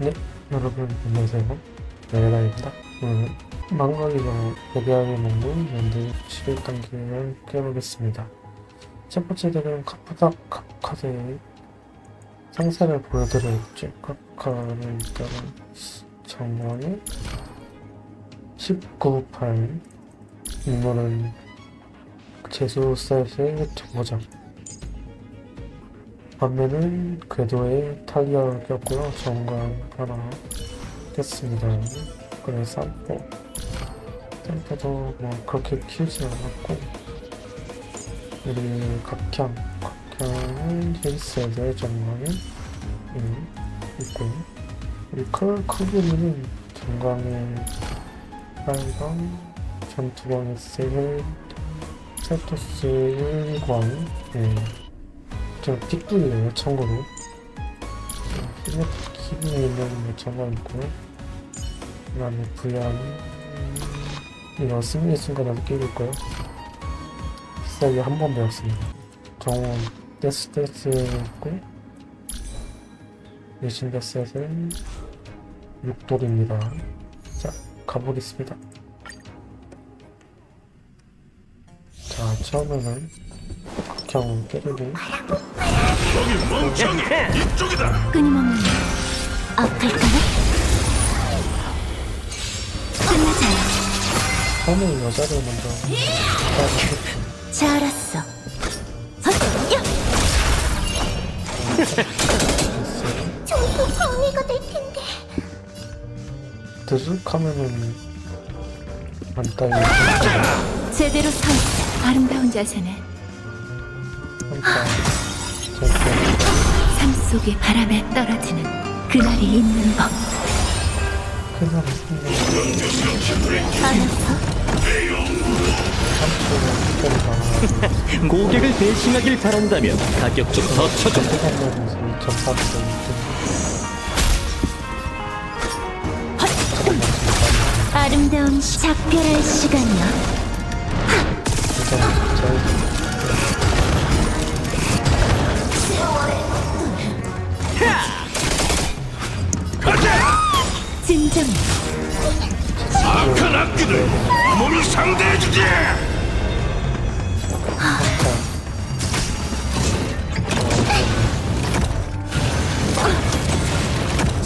네, 여러분 안녕하세요. 메가입니다. 오늘 망가리로 배배하게 먹는 연대 11단계를 깨보겠습니다. 첫 번째 덱은 카프닥 카카드의 상세를 보여드려야겠죠. 카카를 일단은 정원에 1998 인물은 재수 사이트의 정거장 반면은 궤도에 탈리아를 꼈고요. 정관 하나 꼈습니다. 그래 쌈포 쌈포도 뭐 그렇게 키우지 않았고 우리 각향 각향은 힐세대 정관에 음, 있고요. 우리 클 클브리는 정강에 빨강 전투광에 세일 세토스 1광 예. 저 픽불이에요 참고로 피메 기분에 있는 뭐 정관 있고요 그 다음에 부양 이런 승리의 순간을 끼고 있고요. 비싸게 한 번 배웠습니다. 정원 데스 데스 있고 내신 데스는 6돌입니다. 자 가보겠습니다. 자 처음에는 극형 깨르기 여기 멍청이 이쪽이다 끊임없는 아플까나? 끝나자요. 처음에 여자를 먼저. 헛! 야! 전부 방해가 될 텐데. 드득하면은 안 따이고 제대로 서 있어. 아름다운 자세네. 삶 속의 바람에 떨어지는 그날이 있는 법. 큰사람 생각이 알았어. 3초에 특별히 당하고 고객을 배신하길 바란다면 가격 좀 더 쳐줘. 세상에서 2,400원 아름다운 작별할 시간이야.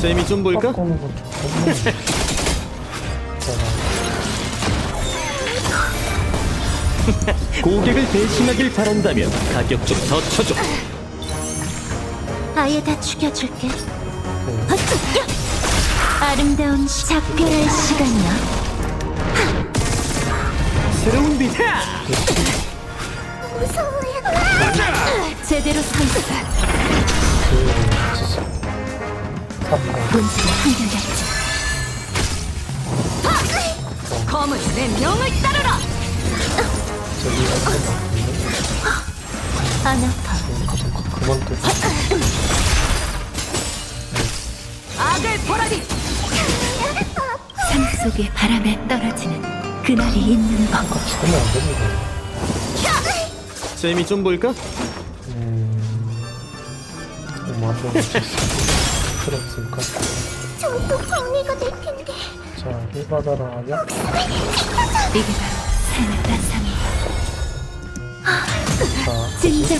쌤이 좀 볼까? 바꾸는 제가 고객을 배신하길 바란다면 가격 좀 더 쳐줘. 아예 다 죽여줄게. 헛! 아름다운 작별할 시간이야. 새로운 빛. 제대로 서있 한결같지. 검은 내 명을 따르라. 안 아파. 그만 또 악을 보라리. 삶 속의 바람에 떨어지는 그날이 있는 법. 죽으면 안 됩니다 쌤이 좀 볼까? 음... 맞아 필요 없으니까 전부 방해가 될 텐데. 자 힐받아라 야 이게 바로 삶의. 자, 진정.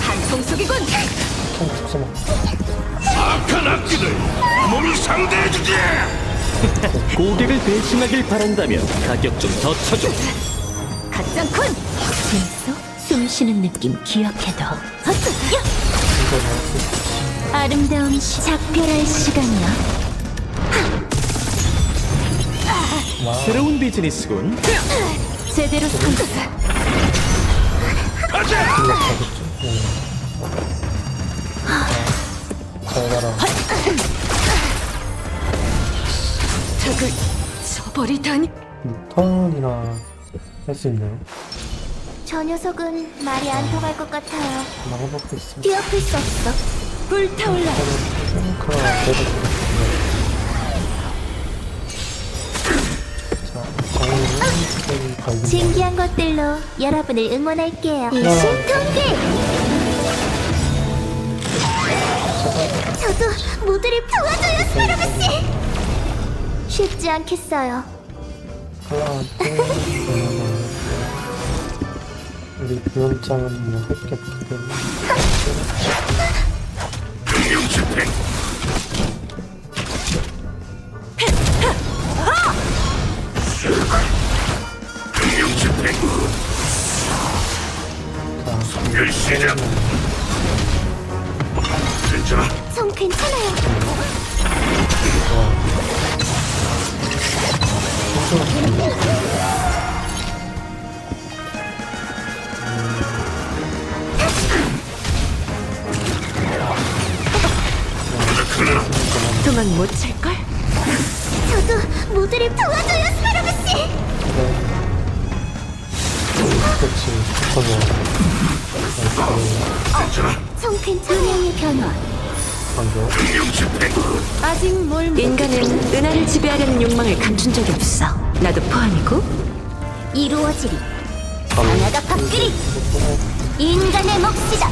한통 속이군. 총 악한 악기들 몸이 상대해주지 고객을 배신하길 바란다면 가격 좀 더 쳐줘. 가짱쿤. 재밌어? 숨 쉬는 느낌 기억해둬. 아름다운 시 작별할 시간이야. 와 새로운 비즈니스군. 제대로? 응. 잘 가라 적을 저버리다니. 턴이나 할 수 있나요? 저 녀석은 말이 안 통할 것 같아요. 한번 해보겠습니다 뒤엎을 수 없어. 불타올라. 계속 자, 신기한 것들로 여러분을 응원할게요. 일심동기. 저도 모두를 도와줘요, 스파르그 씨. 쉽지 않겠어요. 클라한테 우리 부연장은 뭐 할 게 없기 때문에 명령 집행. 명령 집행. 자 선멸 시작. 괜찮아. 전 괜찮아요. 도망 못 찰걸? 저도 모두를 도와줘요, 스파르그 씨. 그렇지 괜찮아. 전 괜찮아요. 변화. 방금. 아직 뭘 인간은 은하를 지배하려는 욕망을 감춘 적이 없어. 나도 포함이고. 이루어지리. 바로 하나가 밥그리. 인간의 몫이다.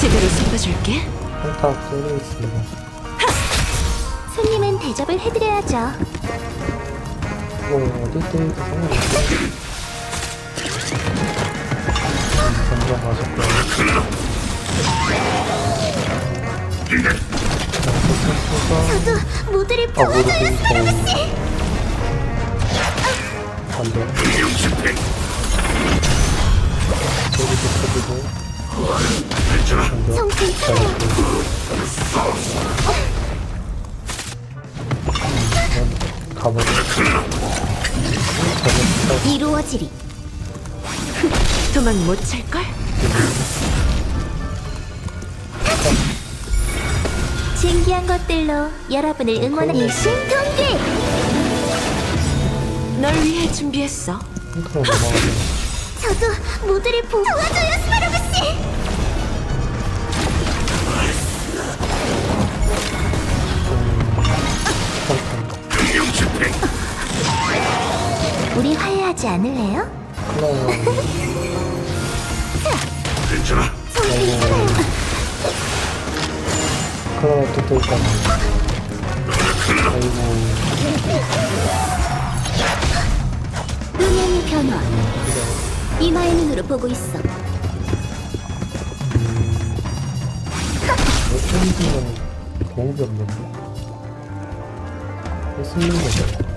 제대로 쏟아줄게. 한타 쏘고 있습니다 손님은 대접을 해드려야죠. 뭐 어딜 때도 상관없어 점점 맞았고요 저도 모두를 도와줘요, 스파르그 씨. 반대. 여기도 터지고 반대 전 괜찮아요. 이루어지리. 도망 못 찰걸? 신기한 것들로 여러분을 응원하는 신동기. 널 위해 준비했어. 넘어가면 저도 모두를 보 도와줘요, 스파르그 씨. 집행. 우리 화해하지 않을래요? 괜찮아. 클라우 뜯을 거면 아이고 음향의 변화. 이마의 눈으로 보고 있어. 어쩐지는 공업이 없는데 왜 숨는 거죠?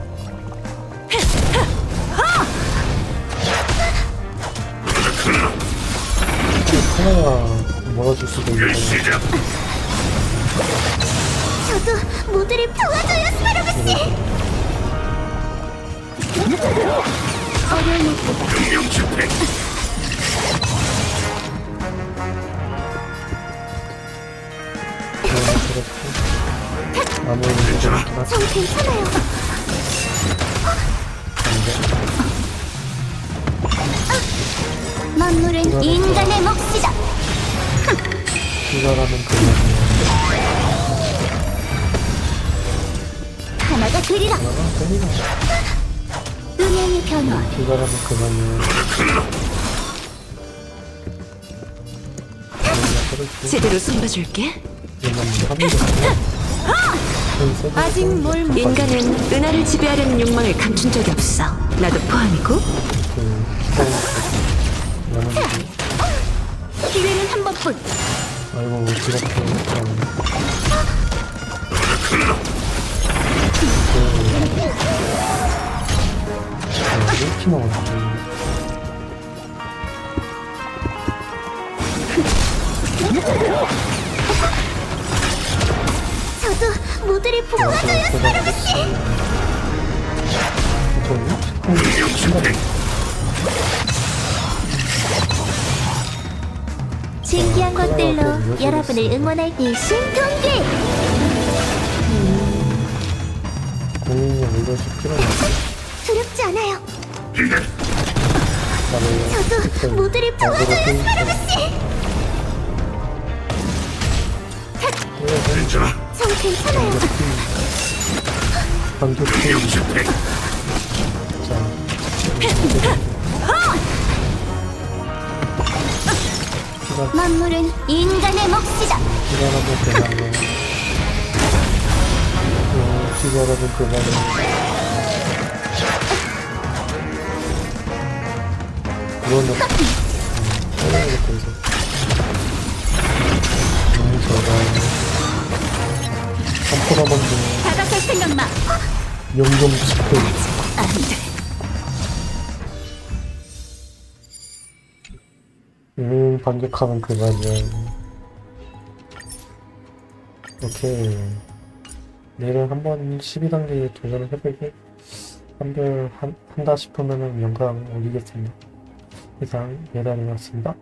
하나가 멀어질 수도 시작. 저도 모두를 도와줘요, 스파르그 씨. 어려운 것보다 아무리 하지 전 괜찮아요. 만물은 인간의 몫이다. 이거라면 그냥 하나가 그리라. 음향의 변화. 이거라면 그렇지 제대로 쏟아줄게. 이만 하는 거 아직 뭘 인간은 은하를 지배하려는 욕망을 감춘 적이 없어. 나도 포함이고. 기회는 한 번뿐. 아이고 지갑도 그냥 그 이렇게 먹었지 도 도와줘요, 스파르그 씨. 명령 집행. 신기한 것들로 여러분을 응원할 때 신동기. 공인이 올려줄 필요는 없어 두렵지 않아요. 저도 모두를 도와줘요, 스파르그 씨. 괜찮아. 괜찮아요. 자 만물은 인간의 몫이다. 어, 시간 한번 그만해. 그거는, 음, 해야겠다, 이제. 너무 좋 더. 다가설 생각 마. 영점 스페 안 돼. 음, 반격하면 그만이야. 오케이. 내일은 한번 12단계 도전을 해보고, 한별 한, 한다 싶으면은 영상 올리겠습니다. 이상 예단이었습니다.